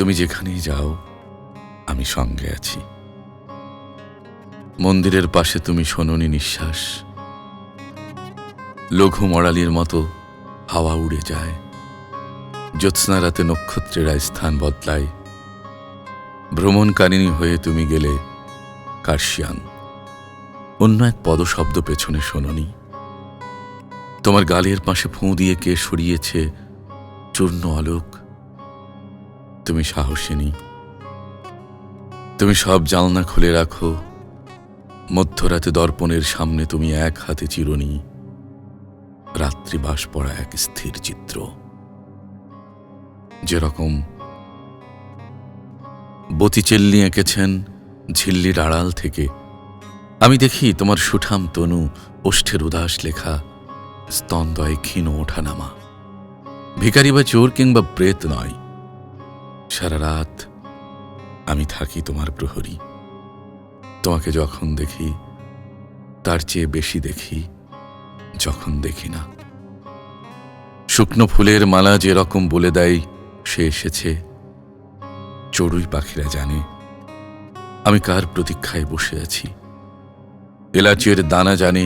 তুমি যেখানেই যাও, আমি সঙ্গে আছি। মন্দিরের পাশে তুমি শোনি নিঃশ্বাস। লঘু মরালির মতো হাওয়া উড়ে যায়। জ্যোৎস্না রাতে নক্ষত্রেরা স্থান বদলায়। ভ্রমণকারিণী হয়ে তুমি গেলে কার্শিয়াং অন্য এক পদশব্দ পেছনে শোনি তোমার গালের পাশে ফুঁ দিয়ে কে সরিয়েছে চূর্ণ আলোক। তুমি সাহসিনী। তুমি সব জালনা খুলে রাখো। মধ্যরাতে দর্পণের সামনে তুমি এক হাতে চিরুনি। রাত্রি বাস পড়া এক স্থির চিত্র। যেরকম বতিচেল্লি এঁকেছেন ঝিল্লির আড়াল থেকে। আমি দেখি তোমার সুঠাম তনু ওষ্ঠের উদাস লেখা স্তন্দয় ক্ষীণ ওঠানামা। ভিকারি বা চোর কিংবা প্রেত নয়। সারা রাত আমি থাকি তোমার প্রহরী। তোমাকে যখন দেখি, তার চেয়ে বেশি দেখি যখন দেখি না। শুকনো ফুলের মালা যে রকম বলে দেয়, সে এসেছে। চড়ুই পাখিরা জানে, আমি কার প্রতীক্ষায় বসে আছি। এলাচের দানা জানে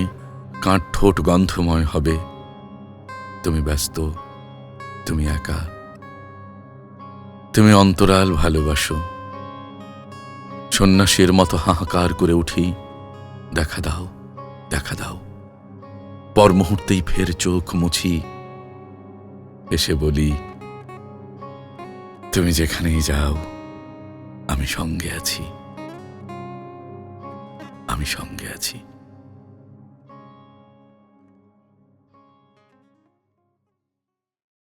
কাঁট ঠোঁট গন্ধময় হবে। তুমি ব্যস্ত, তুমি একা। তুমি অন্তরাল ভালোবাসো। সন্ন্যাসীর মতো হাহাকার করে উঠি, দেখা দাও দেখা দাও। পর মুহূর্তেই ফের চোখ মুছি, এসে বলি, তুমি যেখানেই যাও, আমি সঙ্গে আছি। আমি সঙ্গে আছি।